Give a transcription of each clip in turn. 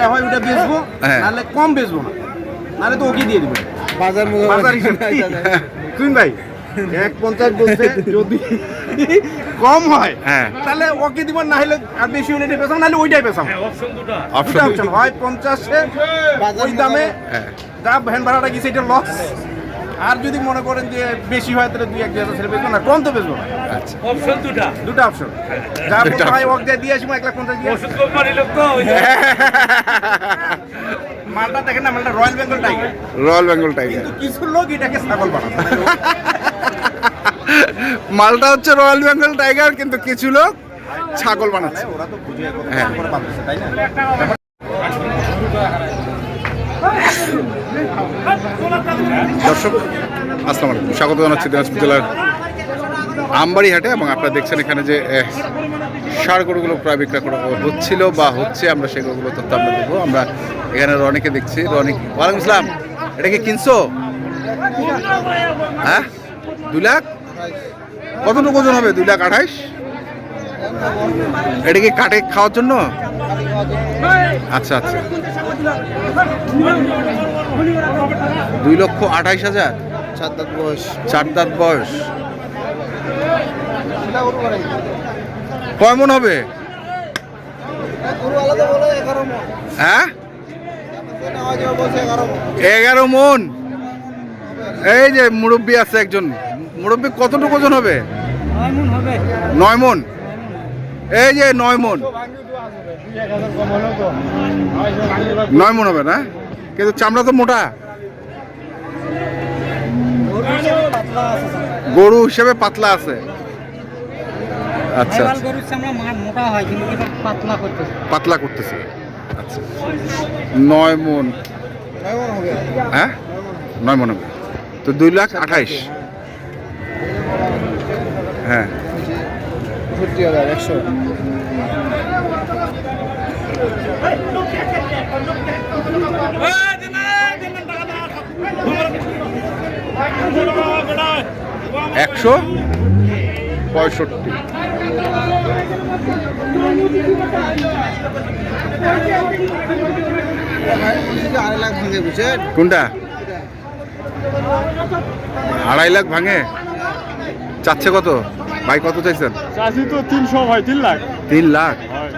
যেটা হয় ওটা বেচবো হ্যাঁ। নাহলে কম বেচবো না। নাহলে তো ওকে দিয়ে দিবে। বাজার বাজার শুন ভাই এক পঞ্চাশ বলছে যদি কম হয় হ্যাঁ। তাহলে ওকে দিব না হলে আর বেশি ইউনিটে পেছাম নাহলে ওইটাই পেছাম দুটা। অপশন অপশন হয় পঞ্চাশে ওই দামে হ্যাঁ যা ভ্যান ভাড়াটা গেছে এটা লস আর যদি মনে করেন যে বেশি হয় তাহলে দুই এক হাজার ছেড়ে বেচবো না কম তো বেচবো না। আচ্ছা। অপশন দুটা। দুটো অপশন যা। ওকে দিয়ে আসব এক লাখ পঞ্চাশ দিয়ে ওষুধ কোম্পানি লোক তো মালটা দেখেন না মালটা royal Bengal tiger royal Bengal tiger কিন্তু কিছু লোক এটাকে ছাগল বানাচ্ছে মালটা হচ্ছে রয়্যাল বেঙ্গল টাইগার কিন্তু কিছু লোক ছাগল বানাচ্ছে। ওরা তো বুঝে হ্যাঁ। তাই না? দর্শক, আসসালামু আলাইকুম। স্বাগত জানাচ্ছি দিনাজপুর জেলার আমবাড়ি হাটে এবং আপনারা দেখছেন এখানে যে ষাঁড় গরুগুলো প্রায় বিক্রয় করা হচ্ছিল বা হচ্ছে, আমরা সেই গরুগুলো তথ্য আমরা দেবো। আমরা এখানে রনিকে দেখছি। রনিক ওয়ালাইকুম আসসালাম। এটা কি কিনছো? হ্যাঁ? দুই লাখ? কতটুকু ওজন হবে? দুই লাখ আঠাইশ? এটা কি কাটে খাওয়ার জন্য? আচ্ছা আচ্ছা। দুই লক্ষ আঠাইশ হাজার। চার দাঁত বয়স। চার দাঁত বয়স কয় মন হবে? মন হ্যাঁ? এগারো মন। এই যে মুরব্বী আছে একজন। মুরব্বী কতটুকু ওজন হবে? নয় মন। এই যে নয় মন। নয় মন হবে না? কিন্তু চামড়া তো মোটা। গরু হিসেবে পাতলা আছে। আচ্ছা আচ্ছা। পাতলা করতেছে। আচ্ছা। নয় মন। হ্যাঁ? নয় মন তো দুই লাখ আঠাইশ। হ্যাঁ। একশো। একশো পঁয়ষট্টি। আড়াই লাখ ভাঙে বুঝছেন কোনটা? আড়াই লাখ ভাঙে? চাচ্ছে কত? ভাই কত চাইছেন? চাষি তো তিনশো হয় তিন লাখ। তিন লাখ? হয়।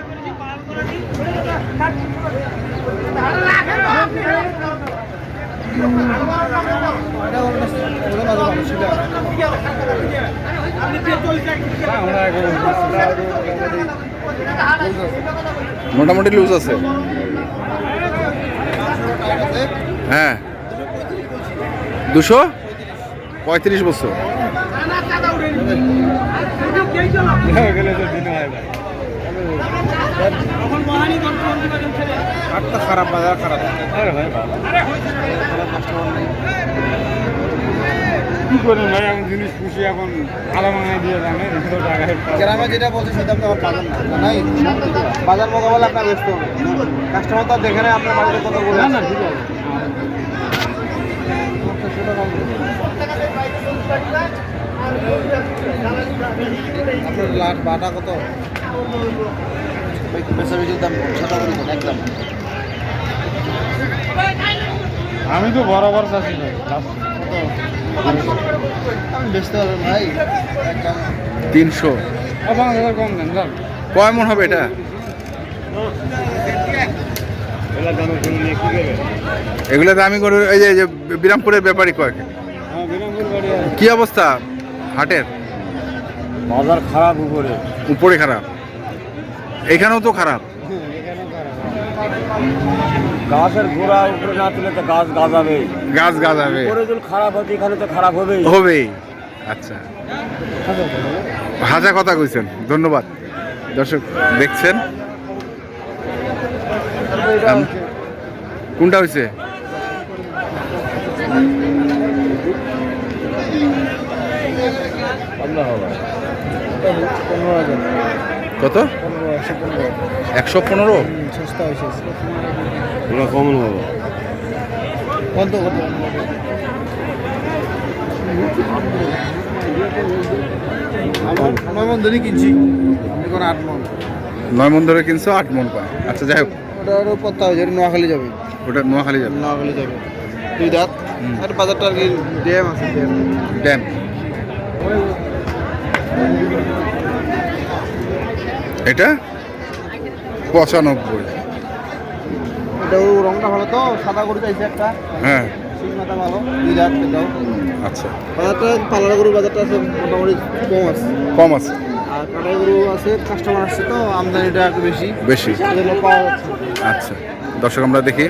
মোটামুটি লুজ আছে। হ্যাঁ। দুশো? পঁয়ত্রিশ বছর। হাটটা খারাপ বাজার খারাপ। কি করেন ভাই এখন জিনিস খুশি এখন আধা মাঙায় দিয়ে জানে গ্রামে যেটা বলছে সেটা আপনি আবার পাবেন না নাই? বাজার মোকাবেলা আপনার ব্যস্ত হবে। কাস্টমার তো দেখে নেয় আপনার বাড়িতে কত বলে না না ঠিক আছে। আপনার লাট বাটা কত? বেচাবেচির দাম সাদা করে দেন একদম। আমি তো বরাবর চাষি ভাই আমি বেচতে পারবেন ভাই। একদম তিনশো পাঁচ হাজার কম দেন যান। কয় মন হবে এটা? এগুলো দামি করে এই যে এই যে বিরামপুরের ব্যাপারই কয়েক হ্যাঁ কি অবস্থা হাটের? বাজার খারাপ উপরে। উপরে খারাপ? এখানেও তো খারাপ। গাছের গোড়া উপরে না তুলে তো গাছ গাজাবে। গাছ হবে যদি খারাপ হতে এখানে তো খারাপ হবেই। হবেই। আচ্ছা। হাজা কথা কইছেন ধন্যবাদ। দর্শক দেখছেন? কোনটা হয়েছে আমরা হবে। পনেরো হাজার কত? পনেরো একশো পনেরো? একশো পনেরো সস্তা ওরা কমন হবে কত কত নয় মন ধরে কিনছি আট মন। নয় মন ধরে কিনছো আট মন পায়। আচ্ছা যাই হোক। যেটা নোয়াখালী যাবে। ওটা নোয়াখালী যাবে। নোয়াখালী যাবে। দুই দাঁত। আর বাজারটা আর কি ড্যাম আছে ড্যাম। এটা? পঁচানব্বই। রংটা ভালো তো সাদা গরু চাইছে একটা। হ্যাঁ। আচ্ছা। বাজারটা পালার গরু বাজারটা আছে মোটামুটি কম আছে। কম আছে। আর কাটাই গরু আছে কাস্টমার আসছে তো আমদানিটা একটু বেশি। বেশি। পাওয়া যাচ্ছে। আচ্ছা। দর্শক আমরা দেখি।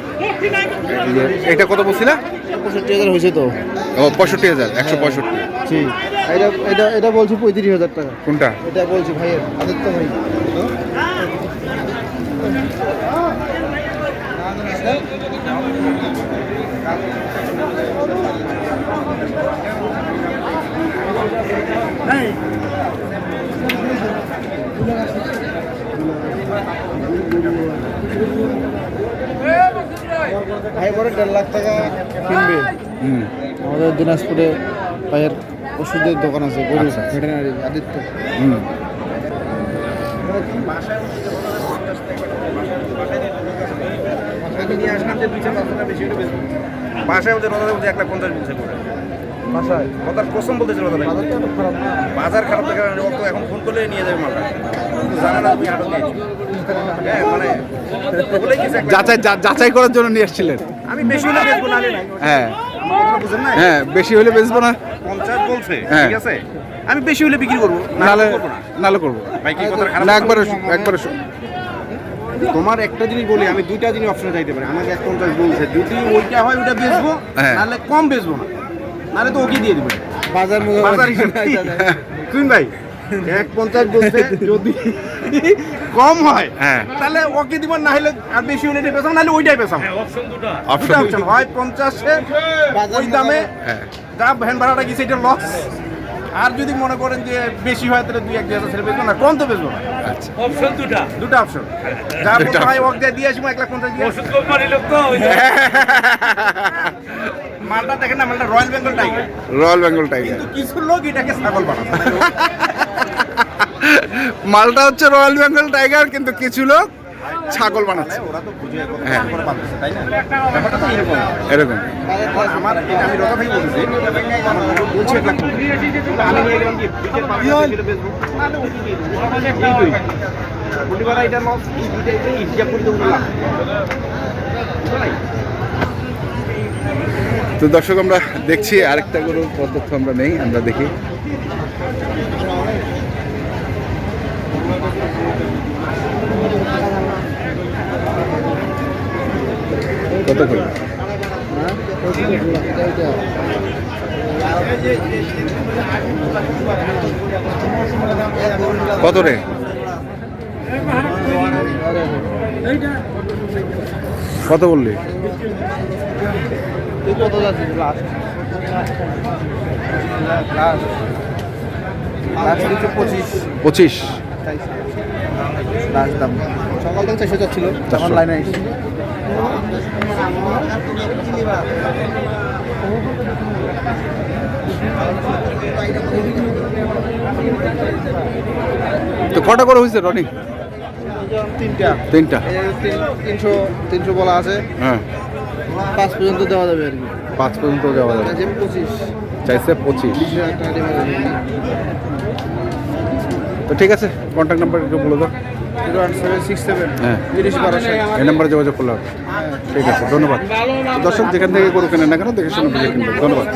এটা কত বলছিলা পঁয়ষট্টি হাজার হয়েছে তো। ও পঁয়ষট্টি হাজার একশো পঁয়ষট্টি। ঠিক এটা এটা এটা বলছি পঁয়ত্রিশ হাজার টাকা। কোনটা? এটা বলছি ভাইয়ের আদিত্য ভাই। দেড় লাখ টাকা কিনবে। হুম। আমাদের দিনাজপুরে ভাইয়ের ওষুধের দোকান আছে গরু আচ্ছা, আচ্ছা। ভেটেনারি আদিত্য। হুম। বাসায় ওদের ওদের এক লাখ পঞ্চাশ বলছে করে। বাসায়? ওদের কসম বলতেছিল খারাপ? বাজার খারাপ থেকে ও তো এখন ফোন করলে নিয়ে যাবে মালটা। জানে না তুমি আটক যাচাই যাচাই করার জন্য নিয়ে এসেছিলেন। আমি বেশি হলে বেচবো না হ্যাঁ। হ্যাঁ বেশি হলে বেচবো না। পঞ্চাশ বলছে হ্যাঁ। ঠিক আছে? আমি বেশি হলে বিক্রি করব নালে করব না। নালে করব। ভাই কি কথা খারাপ না একবারে একবারে তোমার একটা জিনিস বলি আমি দুইটা জিনিস অপশনে যাইতে পারি। আমাকে এক পঞ্চাশ বলছে যদি ওইটা হয় ওইটা বেচবো হ্যাঁ। নাহলে কম বেচবো না। নাহলে তো ওকে দিয়ে দিবে। বাজার বাজার ভাই এক পঞ্চাশ বলছে যদি কম হয় হ্যাঁ। তাহলে ওকে দিব না হলে আর বেশি এটা পেছাম নাহলে ওইটাই পেছাম দুটা। অপশন অপশন হয় পঞ্চাশে ওই দামে। হ্যাঁ। যা ভ্যান ভাড়াটা গেছে এটা লস আর যদি মনে করেন যে বেশি হয় তাহলে দুই এক দুই হাজার ছেড়ে বেচবো না কম তো বেচবো না। আচ্ছা। দুটো। অপশন যা দুটা ভাই ওকে দিয়ে দিয়ে আসব এক লাখ পঞ্চাশ দিয়ে আসব। মালটা দেখেন না মালটা royal Bengal tiger royal Bengal tiger কিন্তু কিছু লোক এটাকে ছাগল বানাচ্ছে। মালটা হচ্ছে রয়্যাল বেঙ্গল টাইগার, কিন্তু কিছু লোক ছাগল বানাচ্ছে হ্যাঁ। এরকম? তো দর্শক, আমরা দেখছি আরেকটা গরুর পদ্ধতি আমরা নেই, আমরা দেখি কত করে? কত রে? কত বললি? পঁচিশ। লাস্ট দাম সকাল থেকে চারশো যাচ্ছিল তখন লাইনে এসেছি। তো কটা করে হয়েছে রনি তিনটা। তিনটা। তিনশো তিনশো বলা আছে। হ্যাঁ। পাঁচ পর্যন্ত দেওয়া যাবে আর কি। পাঁচ পর্যন্ত যাওয়া যাবে। পঁচিশ। চাইছে পঁচিশ। তো ঠিক আছে কন্ট্যাক্ট নাম্বার একটু বলে দাও। জিরো সেভেন সিক্স সেভেন হ্যাঁ। তিরিশ বারোশো এই নাম্বারে যোগাযোগ করলাম ঠিক আছে, ধন্যবাদ। দর্শক যেখান থেকে গরু কেনেন না কেন, দেখে শুনে ধন্যবাদ।